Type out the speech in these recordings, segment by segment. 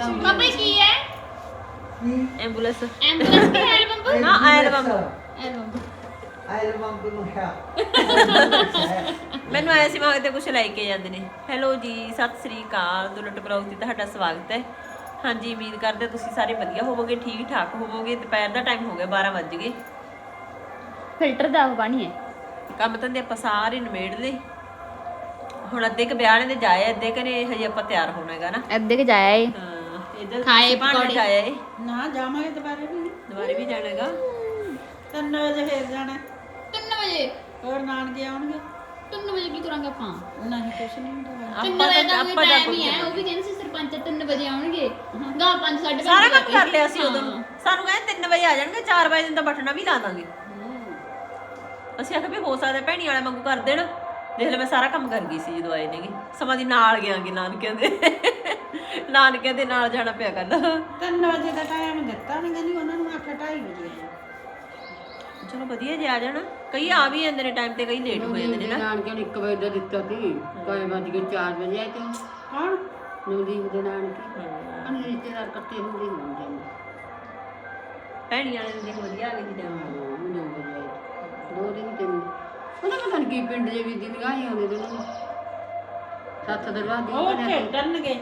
ਇਹਦਾ ਪਾਪਾ ਇਹ ਕੀ ਹੈ। ਐਂਬੂਲੈਂਸ ਐਂਬੂਲੈਂਸ ਕੀ ਹੈ ਐਲਬਮ ਨਾ ਐਲਬਮ। ਐਲਬਮ ਐਲਬਮ ਨੂੰ ਹੈ ਮੈਨੂੰ ਆਇਆ ਸੀ ਮੈਂ ਤੇ ਕੁਝ ਲੈ ਕੇ ਜਾਂਦੇ ਨੇ। ਹੈਲੋ ਜੀ ਸਤਿ ਸ੍ਰੀ ਅਕਾਲ। ਦੁਲਟ ਬਲੌਗ ਤੇ ਤੁਹਾਡਾ ਸਵਾਗਤ ਹੈ। ਹਾਂਜੀ ਉਮੀਦ ਕਰਦੇ ਹਾਂ ਤੁਸੀਂ ਸਾਰੇ ਵਧੀਆ ਹੋਵੋਗੇ ਠੀਕ ਠਾਕ ਹੋਵੋਗੇ। ਦੁਪਹਿਰ ਦਾ ਟਾਈਮ ਹੋ ਗਿਆ 12 ਵੱਜ ਗਏ। ਫਿਲਟਰ ਦਾ ਉਹ ਪਾਣੀ ਹੈ। ਕੰਮ ਧੰਦੇ ਆਪਾਂ ਸਾਰੇ ਨਿਬੇੜ ਲਏ। ਹੁਣ ਅੱਧੇ ਕ ਵਿਆਹ ਦੇ ਜਾਏ ਅੱਧੇ ਕਨੇ ਹਜੇ ਆਪਾਂ ਤਿਆਰ ਹੋਣਾ ਹੈਗਾ ਨਾ। ਅੱਧੇ ਕੇ ਜਾਇਆ ਏ। ਹਾਂ। ਇਧਰ ਖਾਏ ਪਕੌੜੇ। ਜਾਇਆ ਏ ਨਾ ਜਾਵਾਂਗੇ ਦੁਬਾਰੇ ਵੀ। ਦੁਬਾਰੇ ਵੀ ਜਾਣਾ ਹੈਗਾ ਤਿੰਨ ਵਜੇ ਫੇਰ ਜਾਣਾ। 3 ਵਜੇ? ਹੋਰ ਨਾਨਕੇ ਆਉਣਗੇ। 3 ਵਜੇ ਕੀ ਕਰਾਂਗੇ ਆਪਾਂ? ਨਹੀਂ ਕੁਛ ਨਹੀਂ ਹੁੰਦਾ। 3 ਆਪਾਂ ਵਜੇ ਤਾਂ ਦਾ ਆਪਾਂ ਜਾ ਟਾਈਮ ਹੀ ਉਹ ਵੀ ਕਹਿੰਦੇ ਸੀ ਸਰਪੰਚ 3 ਵਜੇ ਆਉਣਗੇ। ਗਾ 5 5:30 ਸਾਰਾ ਕੰਮ ਕਰ ਲਿਆ ਸੀ ਉਦੋਂ। ਸਾਨੂੰ ਕਹਿੰਦੇ 3 ਵਜੇ ਆ ਜਾਣਗੇ 4 ਵਜੇ ਦਾ ਬਟਨਾ ਵੀ ਲਾ ਦਾਂਗੇ। ਅਸੀਂ ਆਖਿਆ ਵੀ ਹੋ ਸਕਦਾ ਭੈਣੀ ਵਾਲੇ ਵਾਂਗੂ ਕਰ ਦੇਣ। ਦੇਖ ਲੈ ਮੈਂ ਸਾਰਾ ਕੰਮ ਕਰ ਗਈ ਸੀ ਜਦੋਂ ਆਏ ਨੇਗੇ। ਸਮਾਂ ਦੀ ਨਾਲ ਗਿਆਂਗੇ ਨਾਨਕਿਆਂ ਦੇ। ਨਾਨਕਿਆਂ ਦੇ ਨਾਲ ਜਾਣਾ ਪਿਆ ਕੱਲ ਤਿੰਨ ਵਜੇ ਦਾ ਟਾਈਮ ਦਿੱਤਾ ਨਹੀਂ ਕਹਿੰਦੀ ਉਹਨਾਂ ਨੂੰ ਆਖਿਆ 2:30 ਵਜੇ। ਚਲੋ ਵਧੀਆ ਜੇ ਆ ਜਾਣਾ। ਕਈ ਆ ਵੀ ਜਾਂਦੇ ਨੇ ਟਾਈਮ ਤੇ ਕਈ ਲੇਟ ਹੋ ਜਾਂਦੇ ਨੇ ਨਾ। ਨਾਨਕੇ ਨੂੰ 1 ਵਜੇ ਦਾ ਦਿੱਤਾ ਸੀ ਕੋਈ ਵੱਜ ਕੇ 4 ਵਜੇ ਆਏ ਤੇ। ਕੌਣ? ਨਵਦੀਪ ਦੇ ਨਾਨਕੇ। ਅਨ ਰਿਸ਼ਤੇਦਾਰ ਇਕੱਠੇ ਹੁੰਦੇ ਹੁੰਦੇ ਨੇ ਭੈਣੀ ਵਾਲੇ ਦੇ ਵਧੀਆ ਆ ਗਏ ਜੀ ਨੌ। ਦੋ ਦਿਨ ਤਿੰਨ ਉਹਨਾਂ ਪਤਾ ਨਹੀਂ ਕੀ ਪਿੰਡ ਦੇ ਵਿੱਚ ਦੀਆਂ ਹੀ ਆਉਂਦੇ ਨੇ ਉਹਨਾਂ ਨੂੰ। ਸੱਤ ਦਰਵਾਜ਼ੇ ਦੀ ਉਹ ਖੇਡਣਗੇ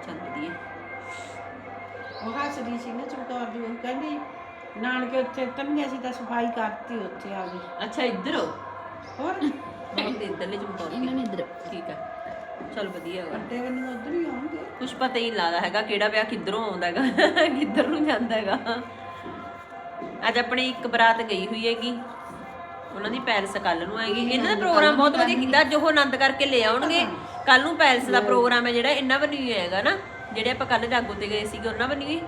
ਚੱਲ ਵਧੀਆ। ਉਹ ਹੱਸਦੀ ਸੀ ਨਾ ਚਮਕੌਰ ਦੀ ਉਹ ਕਹਿੰਦੀ ਨਾਨਕੇ ਉੱਥੇ ਤੰਗੇ ਸੀ ਤਾਂ ਸਫ਼ਾਈ ਕਰਤੀ ਉੱਥੇ ਆ ਗਈ ਅੱਛਾ ਇੱਧਰ? ਹੋ ਹੋਰ ਬਹੁਤ ਇੱਧਰਲੇ ਚਮਕੌਰ ਇਹਨਾਂ ਨੇ ਇਧਰ। ਠੀਕ ਹੈ ਚਲ ਵਧੀਆ ਵਾ। ਉਧਰ ਹੀ ਪਤਾ ਹੀ ਲੱਗਦਾ ਹੈਗਾ ਕਿਹੜਾ ਵਿਆਹ ਕਿੱਧਰੋਂ ਆਉਂਦਾ ਹੈਗਾ ਕਿੱਧਰ ਨੂੰ ਜਾਂਦਾ ਹੈਗਾ। ਅੱਜ ਆਪਣੀ ਇੱਕ ਬਰਾਤ ਗਈ ਹੋਈ ਹੈਗੀ। ਉਹਨਾਂ ਦੀ ਪੈਲਸ ਕੱਲ ਨੂੰ ਆਏਗੀ। ਇਹਨਾਂ ਦਾ ਪ੍ਰੋਗਰਾਮ ਬਹੁਤ ਵਧੀਆ ਕੀਤਾ। ਜੋ ਉਹ ਆਨੰਦ ਕਰਕੇ ਲੈ ਆਉਣਗੇ। ਕੱਲ ਨੂੰ ਪੈਲਸ ਦਾ ਪ੍ਰੋਗਰਾਮ ਹੈ ਜਿਹੜਾ ਇਹਨਾਂ ਬਣੀ ਹੋਇਆ ਹੈਗਾ ਨਾ ਜਿਹੜੇ ਆਪਾਂ ਕੱਲ ਜਾਗੋ ਤੇ ਗਏ ਸੀਗੇ ਉਹਨਾਂ ਬਣੀ ਹੋਈ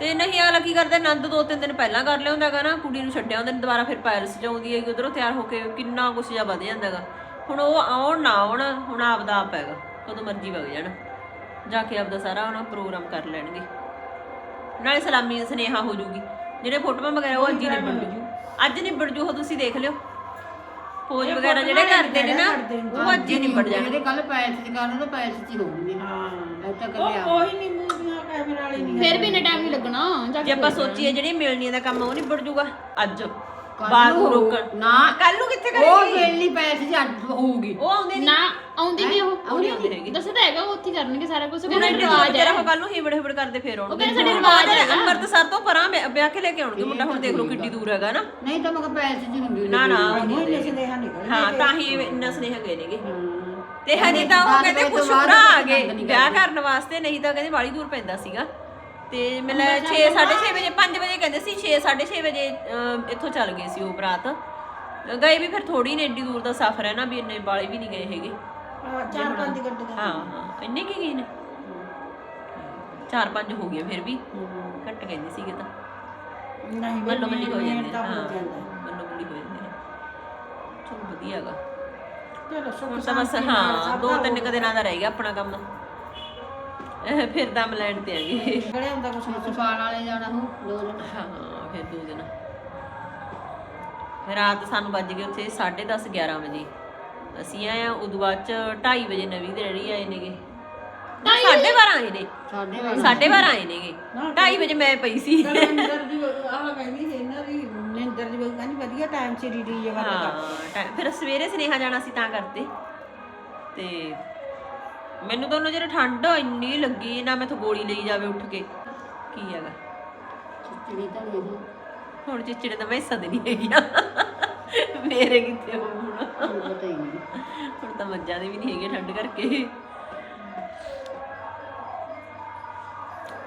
ਤੇ ਨਹੀਂ ਅਗਲਾ ਕੀ ਕਰਦਾ ਆਨੰਦ ਦੋ ਤਿੰਨ ਦਿਨ ਪਹਿਲਾਂ ਕਰ ਲਿਆਉਂਦਾ ਹੈਗਾ ਨਾ ਕੁੜੀ ਨੂੰ ਛੱਡਿਆ ਹੁੰਦੇ ਨੇ ਦੁਬਾਰਾ ਫਿਰ ਪੈਲਸ ਚ ਆਉਂਦੀ ਹੈਗੀ ਉਧਰੋਂ ਤਿਆਰ ਹੋ ਕੇ ਕਿੰਨਾ ਕੁਛ ਜਿਹਾ ਵਧ ਜਾਂਦਾ ਹੈਗਾ। ਹੁਣ ਉਹ ਆਉਣ ਨਾ ਆਉਣ ਹੁਣ ਆਪਦਾ ਆਪ ਹੈਗਾ ਕਦੋਂ ਮਰਜ਼ੀ ਵਗ ਜਾਣ। ਜਾ ਕੇ ਆਪਦਾ ਸਾਰਾ ਉਹਨਾਂ ਪ੍ਰੋਗਰਾਮ ਕਰ ਲੈਣਗੇ। ਨਾਲੇ ਸਲਾਮੀ ਸੁਨੇਹਾ ਹੋ ਜੂਗੀ। ਜਿਹੜੇ ਫੋਟੋਆਂ ਵਗੈਰਾ ਉਹ ਅੱਜ ਹੀ ਨਿਬੜ ਜੂ। ਅੱਜ ਨਿਬੜ ਜੂ ਉਹ ਤੁਸੀਂ ਦੇਖ ਲਿਓ। ਪੋਜ ਵਗੈਰਾ ਜਿਹੜੇ ਕਰਦੇ ਨੇ ਨਾ ਉਹ ਅੱਜ ਹੀ ਨਿਬੜ ਜਾਣਗੇ ਜਿਹੜੇ ਕੱਲ ਪੈਸੇ ਚ ਕਰਨ ਤਾਂ ਪੈਸੇ ਚ ਹੀ ਹੋਣਗੇ ਹਾਂ। ਅੱਜ ਤੱਕ ਉਹ ਕੋਈ ਨਹੀਂ ਮੂਵੀਆਂ ਕੈਮਰਾ ਵਾਲੀ ਨਹੀਂ ਫਿਰ ਵੀ ਇੰਨਾ ਟਾਈਮ ਨਹੀਂ ਲੱਗਣਾ ਜਾ ਆਪਾਂ ਸੋਚੀਏ ਜਿਹੜੀ ਮਿਲਣੀਆਂ ਦਾ ਕੰਮ ਉਹ ਨਿਬੜ ਜੂਗਾ। ਅੱਜ। ਨੂੰ ਰੋਕਣ ਨਾ। ਕੱਲ ਨੂੰ ਕਿੱਥੇ ਉਹ ਕਰੇਗੀ ਵੇਲੀ ਪੈਸੇ ਚ ਅੱਡ ਹੋਊਗੀ। ਉਹ ਆਉਂਦੇ ਨਹੀਂ ਨਾ ਆਉਂਦੀ ਵੀ ਉਹ ਉਹ ਨਹੀਂ ਆਉਂਦੇ ਹੈਗੇ। ਦੱਸਦਾ ਹੈਗਾ ਉਹ ਉੱਥੇ ਹੀ ਕਰਨਗੇ ਸਾਰਾ ਕੁਝ ਕਹਿੰਦਾ ਇੰਨੇ ਰਿਵਾਜ ਹੈ। ਜਰਾ ਕੱਲ ਨੂੰ ਹਿਬੜ ਹਿਬੜ ਕਰਦੇ ਫੇਰ ਆਉਣਗੇ। ਕਹਿੰਦੇ ਸਾਡੇ ਰਿਵਾਜ ਹੈਗਾ। ਅੰਮ੍ਰਿਤਸਰ ਤੋਂ ਪਰਾਂ ਵਿਆਹ ਵਿਆਹ ਕੇ ਲੈ ਕੇ ਆਉਣਗੇ। ਮੁੰਡਾ ਹੁਣ ਦੇਖ ਲਓ ਕਿੱਡੀ ਦੂਰ ਹੈਗਾ ਨਾ। ਨਹੀਂ ਤਾਂ ਮੈਂ ਕਿਹਾ ਪੈਸੇ ਹੀ ਹੁੰਦੀ ਨਾ ਨਾ। ਉਹ ਇੰਨੇ ਸੁਨੇਹਾ ਨਿਕਲ ਹਾਂ ਤਾਂ ਹੀ ਇੰਨਾ ਸੁਨੇਹਾ ਗਏ ਨੇਗੇ। ਹਾਂ। ਤੇ ਹਜੇ ਤਾਂ ਉਹ ਕਹਿੰਦੇ ਭਰਾ ਆ ਗਏ। ਨਹੀਂ ਵਿਆਹ ਕਰਨ ਵਾਸਤੇ ਨਹੀਂ ਤਾਂ ਕਹਿੰਦੇ ਬਾਲੀ ਦੂਰ ਪੈਂਦਾ ਸੀਗਾ। ਤੇ ਮਿਲ 6 6:30 ਵਜੇ 5 ਵਜੇ ਕਹਿੰਦੇ ਸੀ 6 6:30 ਵਜੇ ਅਹ, ਇੱਥੋਂ ਚੱਲ ਗਏ ਸੀ ਉਹ ਬਰਾਤ। ਗਏ ਵੀ ਫਿਰ ਥੋੜੀ ਨੇ ਏਡੀ ਦੂਰ ਦਾ ਸਫ਼ਰ ਹੈ ਨਾ ਵੀ ਇੰਨੇ ਬਾਲੇ ਵੀ ਨਹੀਂ ਗਏ ਹੈਗੇ। ਚਾਰ ਪੰਜ ਗੱਡੀਆਂ ਹਾਂ ਹਾਂ ਇੰਨੇ ਕੀ ਗਏ ਨੇ? ਚਾਰ ਪੰਜ ਹੋ ਗਏ ਫਿਰ ਵੀ। ਘੱਟ ਕਹਿੰਦੇ ਸੀਗੇ ਤਾਂ। ਨਹੀਂ ਮੱਲੋ ਮੱਲੀ ਹੋ ਜਾਂਦੇ ਨੇ ਤਾਂ ਹਾਂ। ਹੋ ਜਾਂਦਾ ਮੱਲੀ ਹੋ ਜਾਂਦੇ ਨੇ ਚਲੋ ਵਧੀਆ ਚਲੋ ਸੁੱਖ ਹੁਣ ਤਾਂ ਬਸ ਹਾਂ ਦੋ ਤਿੰਨ ਕੁ ਦਿਨਾਂ ਦਾ ਰਹਿ ਗਿਆ ਆਪਣਾ ਕੰਮ। ਫਿਰ ਦਮ ਲੈਣ ਤੇ ਆਗੇ ਗੜੇ ਹੁੰਦਾ ਕੁਛ ਨਾ ਕੁਛ। ਸਫਾਲ ਵਾਲੇ ਜਾਣਾ ਹੋ ਦੋ ਦਿਨ। ਹਾਂ ਫਿਰ ਦੋ ਦਿਨ। ਫਿਰ ਰਾਤ ਸਾਨੂੰ ਵੱਜ ਗਏ ਉੱਥੇ 10:30 11 ਵਜੇ। ਅਸੀਂ ਆਏ ਆ ਉਦੋਂ ਬਾਅਦ ਚ 2:30 ਵਜੇ ਨਵੀਂ ਦੇ ਰੜੀ ਆਏ ਨੇਗੇ। 12:30 ਆਏ ਨੇ। ਸਾਡੇ 12:30 ਆਏ ਨੇਗੇ। 2:30 ਵਜੇ ਮੈਂ ਪਈ ਸੀ। ਕਲੰਦਰ ਦੀ ਆਹ ਕਹਿੰਦੀ ਸੀ ਇਹਨਾਂ ਦੀ ਨਿੰਦਰ ਦੀ ਬਹੂ ਕਹਿੰਦੀ ਵਧੀਆ ਟਾਈਮ ਸਿਰ ਹੀ ਟਾਈਮ- ਫਿਰ ਸਵੇਰੇ ਸੁਨੇਹਾ ਜਾਣਾ ਸੀ ਤਾਂ ਕਰਤੇ ਤੇ ਮੈਨੂੰ ਤਾਂ ਉਹਨਾਂ ਜਿਹੜਾ ਠੰਡ ਇੰਨੀ ਲੱਗੀ ਨਾ ਮੈਥੋਂ ਗੋਲੀ ਲਈ ਜਾਵੇ ਉੱਠ ਕੇ। ਕੀ ਹੈਗਾ ਚਿੜੀ ਤਾਂ ਨਹੀਂ ਹੁਣ ਚਿਚੜੇ ਦਾ ਮੈਸਾਂ ਦੇ ਨਹੀਂ ਹੈਗੀਆਂ ਮੇਰੇ ਕਿੱਥੇ ਹੋਣ? ਹੁਣ ਪਤਾ ਹੀ ਨਹੀਂ। ਹੁਣ ਤਾਂ ਮੱਝਾਂ ਦੇ ਵੀ ਨਹੀਂ ਹੈਗੇ ਠੰਡ ਕਰਕੇ।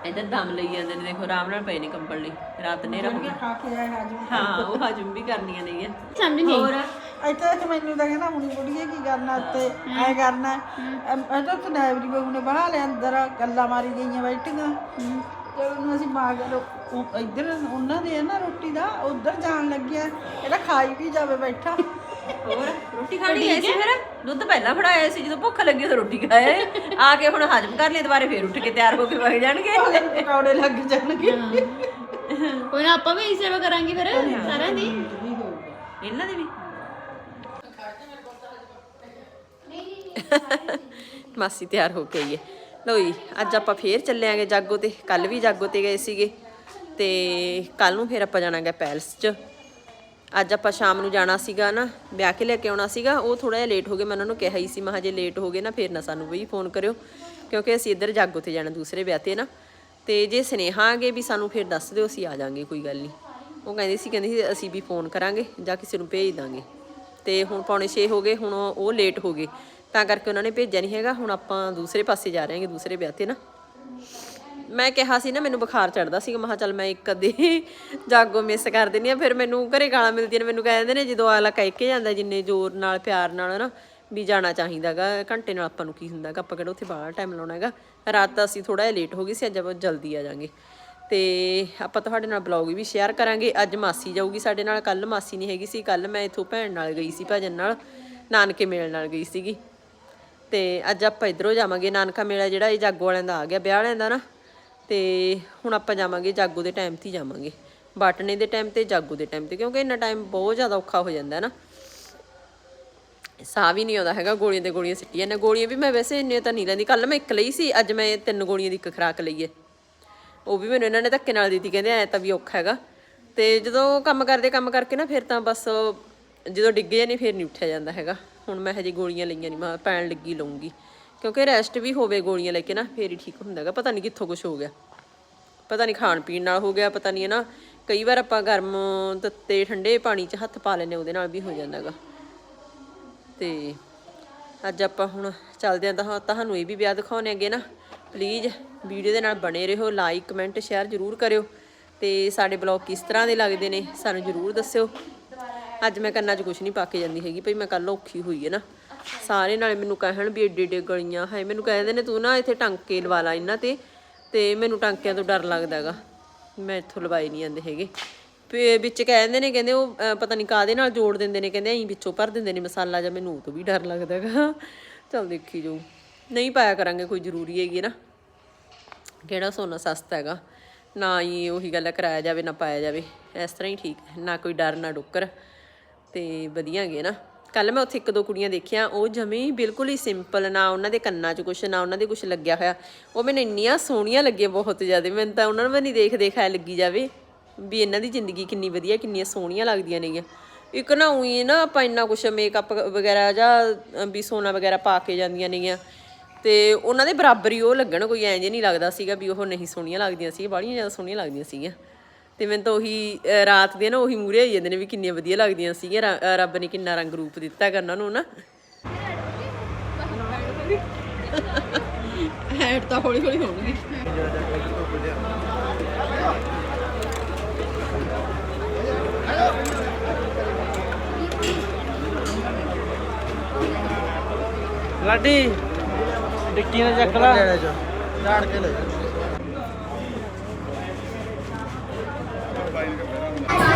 ਇਧਰ ਦਮ ਲਈ ਜਾਂਦੇ ਨੇ ਦੇਖੋ ਆਰਾਮ ਨਾਲ ਪਏ ਨੇ ਕੰਬਲ ਲਈ। ਰਾਤ ਨੇ ਰਹੋ ਖਾ ਕੇ ਹਾਂ ਉਹ ਹਜਮ ਵੀ ਕਰਨੀਆਂ ਨੇਗੀਆਂ। ਸਮਝ ਨਹੀਂ। ਹੋਰ? ਇੱਥੇ ਤੇ ਮੈਨੂੰ ਤਾਂ ਕਹਿੰਦਾ ਹੁਣੀ ਬੁੜੀਏ ਕੀ ਕਰਨਾ ਉੱਤੇ ਐ ਕਰਨਾ। ਇਹ ਤਾਂ ਨੈਵਰੀ ਬਹੂ ਨੇ ਬਹਾ ਲਿਆ ਅੰਦਰ ਗੱਲਾਂ ਮਾਰੀ ਗਈਆਂ ਬੈਠੀਆਂ। ਜਦੋਂ ਉਹਨੂੰ ਅਸੀਂ ਮਾਗ ਉਹ ਇੱਧਰ ਉਹਨਾਂ ਦੇ ਆ ਨਾ ਰੋਟੀ ਦਾ ਉਧਰ ਜਾਣ ਲੱਗਿਆ। ਇਹਦਾ ਖਾਈ ਵੀ ਜਾਵੇ ਬੈਠਾ। ਹੋਰ ਰੋਟੀ ਖਾਣੀ ਐ ਸੀ ਫਿਰ? ਦੁੱਧ ਪਹਿਲਾਂ ਫੜਾਇਆ ਸੀ ਜਦੋਂ ਭੁੱਖ ਲੱਗੀ ਤਾਂ ਰੋਟੀ ਖਾਏ ਆ ਕੇ ਹੁਣ ਹਜਮ ਕਰ ਲਈ ਦੁਬਾਰੇ ਫੇਰ ਉੱਠ ਕੇ ਤਿਆਰ ਹੋ ਕੇ ਵਗ ਜਾਣਗੇ। ਪਕੌੜੇ ਲੱਗ ਜਾਣਗੇ। ਕੋਈ ਨਾ ਆਪਾਂ ਵੀ ਇਹ ਸੇਵਾ ਕਰਾਂਗੇ ਫਿਰ ਸਾਰਿਆਂ ਦੀ। ਇਹਨਾਂ ਦੇ ਵੀ। ਮਾਸੀ ਤਿਆਰ ਹੋ ਕੇ ਆਈਏ। ਲਓ ਜੀ, ਅੱਜ ਆਪਾਂ ਫੇਰ ਚੱਲਿਆਂਗੇ ਜਾਗੋ ਤੇ। ਕੱਲ ਵੀ ਜਾਗੋ ਤੇ ਗਏ ਸੀਗੇ। ਤੇ ਕੱਲ ਨੂੰ ਫੇਰ ਆਪਾਂ ਜਾਣਾਂਗੇ ਪੈਲਸ 'ਚ। ਅੱਜ ਆਪਾਂ ਸ਼ਾਮ ਨੂੰ ਜਾਣਾ ਸੀਗਾ ਨਾ, ਵਿਆਹ ਕੇ ਲੈ ਕੇ ਆਉਣਾ ਸੀਗਾ। ਉਹ ਥੋੜਾ ਜਿਹਾ ਲੇਟ ਹੋ ਗਏ, ਮੈਂ ਉਹਨਾਂ ਨੂੰ ਕਿਹਾ ਹੀ ਸੀ, ਮੈਂ ਜੇ ਲੇਟ ਹੋ ਗਏ ਨਾ, ਫੇਰ ਨਾ ਸਾਨੂੰ ਵੀ ਫੋਨ ਕਰਿਓ। ਕਿਉਂਕਿ ਅਸੀਂ ਇੱਧਰ ਜਾਗੋ ਤੇ ਜਾਣਾ, ਦੂਸਰੇ ਵਿਆਹ ਤੇ ਨਾ। ਤੇ ਜੇ ਸੁਨੇਹਾ ਆ ਗਏ ਵੀ ਸਾਨੂੰ ਫੇਰ ਦੱਸ ਦਿਓ, ਅਸੀਂ ਆ ਜਾਾਂਗੇ, ਕੋਈ ਗੱਲ ਨਹੀਂ। ਉਹ ਕਹਿੰਦੇ ਸੀ ਕਹਿੰਦੇ ਸੀ, ਅਸੀਂ ਵੀ ਫੋਨ ਕਰਾਂਗੇ ਜਾਂ ਕਿਸੇ ਨੂੰ ਭੇਜ ਦਾਂਗੇ। ਤੇ ਹੁਣ ਪੌਣੇ 6 ਹੋ ਗਏ, ਹੁਣ ਉਹ ਲੇਟ ਹੋ ਗਏ। ਤਾਂ ਕਰਕੇ ਉਹਨਾਂ ਨੇ ਭੇਜਿਆ ਨਹੀਂ ਹੈਗਾ। ਹੁਣ ਆਪਾਂ ਦੂਸਰੇ ਪਾਸੇ ਜਾ ਰਹੇ ਹਾਂਗੇ, ਦੂਸਰੇ ਵਿਆਹ ਤੇ ਨਾ। ਮੈਂ ਕਿਹਾ ਸੀ ਨਾ, ਮੈਨੂੰ ਬੁਖਾਰ ਚੜਦਾ ਸੀ ਮੈਂ ਕਿਹਾ ਚੱਲ ਮੈਂ ਇੱਕ ਅੱਧੀ ਜਾਗੋ ਮਿਸ ਕਰ ਦਿੰਦੀ ਆ ਫਿਰ ਮੈਨੂੰ ਘਰੇ ਗਾਲਾਂ ਮਿਲਦੀਆਂ ਨੇ। ਮੈਨੂੰ ਕਹਿੰਦੇ ਨੇ, ਜਦੋਂ ਆਲਾ ਕਹਿ ਕੇ ਜਾਂਦਾ, ਜਿੰਨੇ ਜ਼ੋਰ ਨਾਲ, ਪਿਆਰ ਨਾਲ ਨਾ, ਵੀ ਜਾਣਾ ਚਾਹੀਦਾਗਾ। ਘੰਟੇ ਨਾਲ ਆਪਾਂ ਨੂੰ ਕੀ ਹੁੰਦਾਗਾ? ਆਪਾਂ ਕਿਹੜਾ ਉੱਥੇ ਬਾਹਲਾ ਟਾਈਮ ਲਾਉਣਾ ਹੈਗਾ। ਰਾਤ ਤਾਂ ਅਸੀਂ ਥੋੜਾ ਜਿਹਾ ਲੇਟ ਹੋ ਗਏ ਸੀ। ਅੱਜ ਆਪਾਂ ਜਲਦੀ ਆ ਜਾਾਂਗੇ। ਤੇ ਆਪਾਂ ਤੁਹਾਡੇ ਨਾਲ ਬਲੌਗ ਵੀ ਸ਼ੇਅਰ ਕਰਾਂਗੇ। ਅੱਜ ਮਾਸੀ ਜਾਊਗੀ ਸਾਡੇ ਨਾਲ। ਕੱਲ ਮਾਸੀ ਨਹੀਂ ਹੈਗੀ ਸੀ। ਕੱਲ ਮੈਂ ਇਥੋਂ ਭੈਣ ਨਾਲ ਗਈ ਸੀ, ਭਜਨ ਨਾਲ। ਨਾਨਕੇ ਮੇਲ ਨਾਲ ਗਈ ਸੀਗੀ। ਤੇ ਅੱਜ ਆਪਾਂ ਇਧਰੋਂ ਜਾਵਾਂਗੇ, ਨਾਨਕਾ ਮੇਲਾ ਜਿਹੜਾ ਇਹ ਜਾਗੋ ਵਾਲਿਆਂ ਦਾ ਆ ਗਿਆ, ਵਿਆਹ ਵਾਲਿਆਂ ਦਾ ਨਾ। ਤੇ ਹੁਣ ਆਪਾਂ ਜਾਵਾਂਗੇ ਜਾਗੋ ਦੇ ਟਾਈਮ ਤੇ ਹੀ ਜਾਵਾਂਗੇ। ਬਾਟਣੇ ਦੇ ਟਾਈਮ ਤੇ, ਜਾਗੋ ਦੇ ਟਾਈਮ ਤੇ, ਕਿਉਂਕਿ ਇੰਨਾ ਟਾਈਮ ਬਹੁਤ ਜ਼ਿਆਦਾ ਔਖਾ ਹੋ ਜਾਂਦਾ ਹੈ ਨਾ। ਸਾਹ ਵੀ ਨਹੀਂ ਆਉਂਦਾ ਹੈਗਾ, ਗੋਲੀਆਂ ਤੇ ਗੋਲੀਆਂ ਸਿੱਟੀਆਂ ਨੇ। ਗੋਲੀਆਂ ਵੀ ਮੈਂ ਵੈਸੇ ਇੰਨੀਆਂ ਤਾਂ ਨਹੀਂ ਲੈਂਦੀ। ਕੱਲ ਮੈਂ ਇੱਕ ਲਈ ਸੀ, ਅੱਜ ਮੈਂ ਤਿੰਨ ਗੋਲੀਆਂ ਦੀ ਇੱਕ ਖੁਰਾਕ ਲਈ ਹੈ। ਉਹ ਵੀ ਮੈਨੂੰ ਇਹਨਾਂ ਨੇ ਧੱਕੇ ਨਾਲ ਦਿੱਤੀ, ਕਹਿੰਦੇ ਐ ਤਾਂ ਵੀ ਔਖਾ ਹੈਗਾ। ਤੇ ਜਦੋਂ ਕੰਮ ਕਰਦੇ, ਕੰਮ ਕਰਕੇ ਨਾ, ਫਿਰ ਤਾਂ ਬਸ ਜਦੋਂ ਡਿੱਗ ਜਾਣੀ ਫਿਰ ਨਹੀਂ ਉੱਠਿਆ ਜਾਂਦਾ ਹੈਗਾ। ਹੁਣ ਮੈਂ ਹਜੇ ਗੋਲੀਆਂ ਲਈਆਂ ਨਹੀਂ, ਮੈਂ ਪੈਣ ਲੱਗੀ ਲਊਂਗੀ। ਕਿਉਂਕਿ ਰੈਸਟ ਵੀ ਹੋਵੇ ਗੋਲੀਆਂ ਲੈ ਕੇ ਨਾ, ਫੇਰ ਹੀ ਠੀਕ ਹੁੰਦਾ ਹੈਗਾ, ਪਤਾ ਨਹੀਂ ਕਿੱਥੋਂ ਕੁਝ ਹੋ ਗਿਆ। ਪਤਾ ਨਹੀਂ ਖਾਣ ਪੀਣ ਨਾਲ ਹੋ ਗਿਆ, ਪਤਾ ਨਹੀਂ ਹੈ ਨਾ, ਕਈ ਵਾਰ ਆਪਾਂ ਗਰਮ ਤੱਤੇ ਠੰਡੇ ਪਾਣੀ 'ਚ ਹੱਥ ਪਾ ਲੈਨੇ ਉਹਦੇ ਨਾਲ ਵੀ ਹੋ ਜਾਂਦਾ ਹੈਗਾ। ਤੇ ਅੱਜ ਆਪਾਂ ਹੁਣ ਚੱਲਦੇ ਆਂ ਤਾਂ ਤੁਹਾਨੂੰ ਇਹ ਵੀ ਵਿਆਹ ਦਿਖਾਉਣੇ ਅੱਗੇ ਨਾ। ਪਲੀਜ਼ ਵੀਡੀਓ ਦੇ ਨਾਲ ਬਣੇ ਰਹੋ ਲਾਈਕ ਕਮੈਂਟ ਸ਼ੇਅਰ ਜ਼ਰੂਰ ਕਰਿਓ। ਤੇ ਸਾਡੇ ਬਲੌਗ ਕਿਸ ਤਰ੍ਹਾਂ ਦੇ ਲੱਗਦੇ ਨੇ, ਸਾਨੂੰ ਜ਼ਰੂਰ ਦੱਸਿਓ। ਅੱਜ ਮੈਂ ਕੰਨਾਂ 'ਚ ਕੁਝ ਨਹੀਂ ਪਾ ਕੇ ਜਾਂਦੀ ਹੈਗੀ ਭਈ ਮੈਂ ਕੱਲ ਔਖੀ ਹੋਈ ਹੈ ਨਾ। ਸਾਰੇ ਨਾਲੇ ਮੈਨੂੰ ਕਹਿਣ ਵੀ ਏਡੇ ਏਡੇ ਗਲੀਆਂ ਹੈ ਮੈਨੂੰ ਕਹਿੰਦੇ ਨੇ ਤੂੰ ਨਾ ਇੱਥੇ ਟਾਂਕੇ ਲਵਾ ਲਾ ਇਹਨਾਂ ਤੇ ਤੇ ਮੈਨੂੰ ਟਾਂਕਿਆਂ ਤੋਂ ਡਰ ਲੱਗਦਾ ਹੈਗਾ। ਮੈਂ ਇੱਥੋਂ ਲਵਾਏ ਨਹੀਂ ਜਾਂਦੇ ਹੈਗੇ। ਵਿੱਚ ਕਹਿੰਦੇ ਨੇ ਕਹਿੰਦੇ ਉਹ ਪਤਾ ਨਹੀਂ ਕਾਦੇ ਨਾਲ ਜੋੜ ਦਿੰਦੇ ਨੇ ਕਹਿੰਦੇ ਐਂ ਵਿੱਚੋਂ ਭਰ ਦਿੰਦੇ ਨੇ ਮਸਾਲਾ ਜਾਂ ਮੈਨੂੰ ਉਹ ਤੋਂ ਵੀ ਡਰ ਲੱਗਦਾ ਹੈਗਾ। ਚਲ ਦੇਖੀ ਜਾਊ। ਨਹੀਂ ਪਾਇਆ ਕਰਾਂਗੇ ਕੋਈ ਜ਼ਰੂਰੀ ਹੈਗੀ ਨਾ। ਕਿਹੜਾ ਸੋਨਾ ਸਸਤਾ ਹੈਗਾ। ਨਾ ਹੀ ਉਹੀ ਗੱਲ ਕਰਾਇਆ ਜਾਵੇ ਨਾ ਪਾਇਆ ਜਾਵੇ। ਇਸ ਤਰ੍ਹਾਂ ਹੀ ਠੀਕ ਹੈ। ਨਾ ਕੋਈ ਡਰ ਨਾ ਡੁੱਕਰ। ਤੇ ਵਧੀਆ ਗਏ ਨਾ। ਕੱਲ ਮੈਂ ਉੱਥੇ ਇੱਕ ਦੋ ਕੁੜੀਆਂ ਦੇਖੀਆਂ, ਉਹ ਜਮੀ ਬਿਲਕੁਲ ਹੀ ਸਿੰਪਲ ਨਾ ਉਹਨਾਂ ਦੇ ਕੰਨਾਂ 'ਚ ਕੁਛ, ਨਾ ਉਹਨਾਂ ਦੇ ਕੁਛ ਲੱਗਿਆ ਹੋਇਆ। ਉਹ ਮੈਨੂੰ ਇੰਨੀਆਂ ਸੋਹਣੀਆਂ ਲੱਗੀਆਂ ਬਹੁਤ ਜ਼ਿਆਦਾ, ਮੈਨੂੰ ਤਾਂ ਉਹਨਾਂ ਨੂੰ ਵੀ ਨਹੀਂ ਦੇਖ ਦੇਖ ਐ ਲੱਗੀ ਜਾਵੇ ਵੀ ਇਹਨਾਂ ਦੀ ਜ਼ਿੰਦਗੀ ਕਿੰਨੀ ਵਧੀਆ, ਕਿੰਨੀਆਂ ਸੋਹਣੀਆਂ ਲੱਗਦੀਆਂ ਨੇਗੀਆਂ। ਇੱਕ ਨਾ ਉਹੀ ਨਾ ਆਪਾਂ ਇੰਨਾ ਕੁਛ ਮੇਕਅਪ ਵਗੈਰਾ ਜਾਂ ਵੀ ਸੋਨਾ ਵਗੈਰਾ ਪਾ ਕੇ ਜਾਂਦੀਆਂ ਨੇਗੀਆਂ। ਤੇ ਉਹਨਾਂ ਦੇ ਬਰਾਬਰ ਹੀ ਉਹ ਲੱਗਣ, ਕੋਈ ਐਂ ਜੇ ਨਹੀਂ ਲੱਗਦਾ ਸੀਗਾ ਵੀ ਉਹ ਨਹੀਂ ਸੋਹਣੀਆਂ ਲੱਗਦੀਆਂ ਸੀ, ਬਾਹਲੀਆਂ ਜ਼ਿਆਦਾ ਸੋਹਣੀਆਂ ਲੱਗਦੀਆਂ ਸੀਗੀਆਂ। ਤੇ ਮੈਨੂੰ ਤਾਂ ਉਹੀ ਰਾਤ ਦੇ ਨਾ ਉਹੀ ਮੂਰੇ ਆਈ ਜਾਂਦੇ ਨੇ ਵੀ ਕਿੰਨੀਆਂ ਵਧੀਆ ਲੱਗਦੀਆਂ ਸੀਗੀਆਂ। ਰੱਬ ਨੇ ਕਿੰਨਾ ਰੰਗ ਰੂਪ ਦਿੱਤਾ ਉਹਨਾਂ ਨੂੰ ਨਾ। ਹੈਡ ਤਾਂ ਹੌਲੀ ਹੌਲੀ ਹੋਣਗੀ। ਲਾਡੀ ਡਿੱਕੀ ਨਾਲ ਚੱਕ ਲਾ। ਝਾੜ ਕੇ ਲੈ Thank you.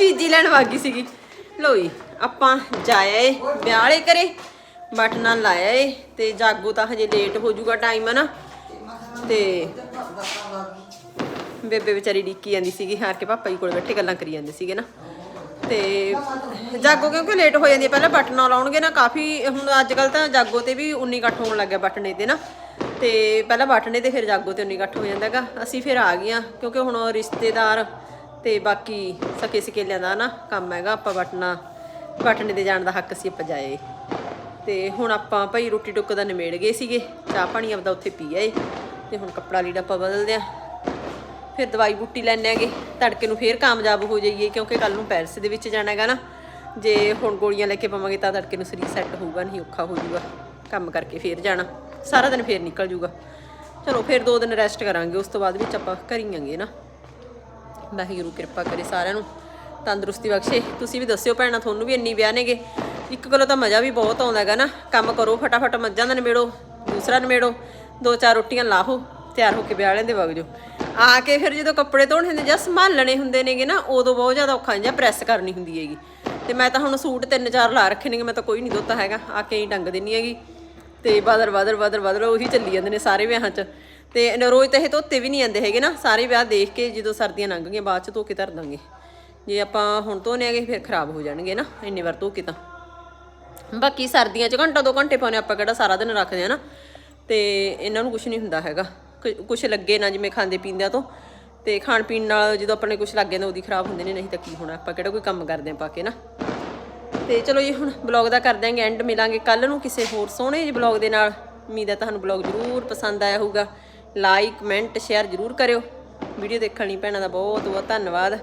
ਚੀਜੀ ਲੈਣ ਵਾਗੀ ਸੀਗੀ। ਲੋ ਜੀ, ਆਪਾਂ ਜਾਏ ਵਿਆਹ ਵਾਲੇ ਘਰੇ, ਬਟਨਾਂ ਲਾਇਆ ਏ, ਤੇ ਜਾਗੋ ਤਾਂ ਹਜੇ ਲੇਟ ਹੋ ਜਾਊਗਾ ਟਾਈਮ ਹੈ ਨਾ ਤੇ ਬੇਬੇ ਵਿਚਾਰੀ ਡਿੱਕੀ ਜਾਂਦੀ ਸੀਗੀ, ਹਾਰ ਕੇ ਪਾਪਾ ਜੀ ਕੋਲ ਬੈਠੇ ਗੱਲਾਂ ਕਰੀ ਜਾਂਦੇ ਸੀਗੇ ਨਾ। ਤੇ ਜਾਗੋ ਕਿਉਂਕਿ ਲੇਟ ਹੋ ਜਾਂਦੀ ਹੈ ਪਹਿਲਾਂ ਬਟਨਾਂ ਲਾਉਣਗੇ ਨਾ, ਕਾਫੀ ਹੁਣ ਅੱਜ ਕੱਲ ਤਾਂ ਜਾਗੋ ਤੇ ਵੀ 19 ਇਕੱਠ ਹੋਣ ਲੱਗਿਆ ਬਟਨੇ ਤੇ ਨਾ। ਤੇ ਪਹਿਲਾਂ ਬਟਨੇ ਤੇ ਫਿਰ ਜਾਗੋ ਤੇ 19 ਇਕੱਠ ਹੋ ਜਾਂਦਾਗਾ ਅਸੀਂ ਫਿਰ ਆ ਗਈਆਂ ਕਿਉਂਕਿ ਹੁਣ ਰਿਸ਼ਤੇਦਾਰ ਤੇ ਬਾਕੀ ਸਕੇ ਸਕੇਲਿਆਂ ਦਾ ਨਾ ਕੰਮ ਹੈਗਾ, ਆਪਾਂ ਬਟਨਾ ਬਟਨੇ ਦੇ ਜਾਣ ਦਾ ਹੱਕ ਸੀ ਆਪਾਂ ਜਾਏ। ਤੇ ਹੁਣ ਆਪਾਂ ਭਾਈ ਰੋਟੀ ਟੁੱਕ ਦਾ ਨਿਮੇੜ ਗਏ ਸੀਗੇ, ਚਾਹ ਪਾਣੀ ਆਪਦਾ ਉੱਥੇ ਪੀ ਆਏ। ਤੇ ਹੁਣ ਕੱਪੜਾ ਲੀੜਾ ਆਪਾਂ ਬਦਲਦੇ ਆ। ਫਿਰ ਦਵਾਈ ਬੂਟੀ ਲੈਣੇ ਆਗੇ, ਤੜਕੇ ਨੂੰ ਫੇਰ ਕਾਮਯਾਬ ਹੋ ਜਾਈਏ, ਕਿਉਂਕਿ ਕੱਲ ਨੂੰ ਪੈਰਿਸ ਦੇ ਵਿੱਚ ਜਾਣਾ ਹੈਗਾ ਨਾ। ਜੇ ਹੁਣ ਗੋਲੀਆਂ ਲੈ ਕੇ ਪਾਵਾਂਗੇ ਤਾਂ ਤੜਕੇ ਨੂੰ ਸਰੀਰ ਸੈੱਟ ਹੋਊਗਾ, ਨਹੀਂ ਔਖਾ ਹੋ ਜਾਊਗਾ। ਕੰਮ ਕਰਕੇ ਫੇਰ ਜਾਣਾ, ਸਾਰਾ ਦਿਨ ਫੇਰ ਨਿਕਲ ਜਾਊਗਾ। ਚਲੋ, ਫੇਰ ਦੋ ਦਿਨ ਰੈਸਟ ਕਰਾਂਗੇ, ਉਸ ਤੋਂ ਬਾਅਦ ਵਿੱਚ ਆਪਾਂ ਕਰੀਆਂਗੇ ਨਾ। ਵਾਹਿਗੁਰੂ ਕਿਰਪਾ ਕਰੇ ਸਾਰਿਆਂ ਨੂੰ। ਤੰਦਰੁਸਤੀ ਬਖਸ਼ੇ। ਤੁਸੀਂ ਵੀ ਦੱਸਿਓ ਭੈਣਾਂ, ਤੁਹਾਨੂੰ ਵੀ ਇੰਨੀ ਵਿਆਹ ਨੇਗੇ। ਇੱਕ ਗੱਲੋਂ ਤਾਂ ਮਜ਼ਾ ਵੀ ਬਹੁਤ ਆਉਂਦਾ ਹੈਗਾ ਨਾ। ਕੰਮ ਕਰੋ, ਫਟਾਫਟ ਮੱਝਾਂ ਦਾ ਨਿਬੇੜੋ, ਦੂਸਰਾ ਨਿਬੇੜੋ, ਦੋ ਚਾਰ ਰੋਟੀਆਂ ਲਾਹੋ, ਤਿਆਰ ਹੋ ਕੇ ਵਿਆਹ ਲੈਂਦੇ ਦੇ ਵਗ ਜਾਓ। ਆ ਕੇ ਫਿਰ ਜਦੋਂ ਕੱਪੜੇ ਧੋਣੇ ਹੁੰਦੇ ਜਾਂ ਸੰਭਾਲਣੇ ਹੁੰਦੇ ਨੇਗੇ ਨਾ, ਉਦੋਂ ਬਹੁਤ ਜ਼ਿਆਦਾ ਔਖਾ ਜਾਂ ਪ੍ਰੈਸ ਕਰਨੀ ਹੁੰਦੀ ਹੈਗੀ। ਤੇ ਮੈਂ ਤਾਂ ਹੁਣ ਸੂਟ ਤਿੰਨ ਚਾਰ ਲਾ ਰੱਖੇ ਨੇਗੇ, ਮੈਂ ਤਾਂ ਕੋਈ ਨਹੀਂ ਧੋਤਾ ਹੈਗਾ। ਆ ਕੇ ਹੀ ਟੰਗ ਦਿੰਨੀ ਹੈਗੀ। ਤੇ ਬਦਲ ਬਦਲ ਬਦਲ ਬਦਲ ਉਹੀ ਚੱਲੀ ਜਾਂਦੇ ਨੇ ਸਾਰੇ ਵਿਆਹਾਂ 'ਚ। ਤੇ ਰੋਜ਼ ਤਾਂ ਇਹ ਧੋਤੇ ਵੀ ਨਹੀਂ ਜਾਂਦੇ ਹੈਗੇ ਨਾ, ਸਾਰੇ ਵਿਆਹ ਦੇਖ ਕੇ ਜਦੋਂ ਸਰਦੀਆਂ ਲੰਘ ਗਈਆਂ ਬਾਅਦ 'ਚ ਧੋ ਕੇ ਧਰ ਦਾਂਗੇ। ਜੇ ਆਪਾਂ ਹੁਣ ਧੋਨੇ ਆਗੇ ਫਿਰ ਖਰਾਬ ਹੋ ਜਾਣਗੇ ਨਾ, ਇੰਨੇ ਵਾਰ ਧੋ ਕੇ ਤਾਂ। ਬਾਕੀ ਸਰਦੀਆਂ 'ਚ ਘੰਟਾ ਦੋ ਘੰਟੇ ਪਾਉਨੇ ਆਪਾਂ ਕਿਹੜਾ ਸਾਰਾ ਦਿਨ ਰੱਖਦੇ ਆ ਨਾ, ਤੇ ਇਹਨਾਂ ਨੂੰ ਕੁਝ ਨਹੀਂ ਹੁੰਦਾ ਹੈਗਾ। ਕੁਝ ਲੱਗੇ ਨਾ ਜਿਵੇਂ ਖਾਂਦੇ ਪੀਂਦਿਆਂ ਤੋਂ, ਤੇ ਖਾਣ ਪੀਣ ਨਾਲ ਜਦੋਂ ਆਪਣੇ ਕੁਝ ਲੱਗ ਜਾਂਦਾ ਉਹਦੀ ਖਰਾਬ ਹੁੰਦੇ ਨੇ, ਨਹੀਂ ਤਾਂ ਕੀ ਹੋਣਾ, ਆਪਾਂ ਕਿਹੜਾ ਕੋਈ ਕੰਮ ਕਰਦੇ ਆ ਪਾ ਕੇ ਨਾ। ਤੇ ਚਲੋ ਜੀ ਹੁਣ ਬਲੌਗ ਦਾ ਕਰ ਦਾਂਗੇ ਐਂਡ ਮਿਲਾਂਗੇ ਕੱਲ ਨੂੰ ਕਿਸੇ ਹੋਰ ਸੋਹਣੇ ਜਿਹੇ ਬਲੌਗ ਦੇ ਨਾਲ। ਉਮੀਦ ਹੈ ਤੁਹਾਨੂੰ ਬਲੌਗ ਜ਼ਰੂਰ ਪਸੰਦ ਆਇਆ ਹੋਊਗਾ। ਲਾਈਕ ਕਮੈਂਟ ਸ਼ੇਅਰ ਜ਼ਰੂਰ ਕਰਿਓ। ਵੀਡੀਓ ਦੇਖਣ ਲਈ ਭੈਣਾਂ ਦਾ ਬਹੁਤ ਬਹੁਤ ਧੰਨਵਾਦ।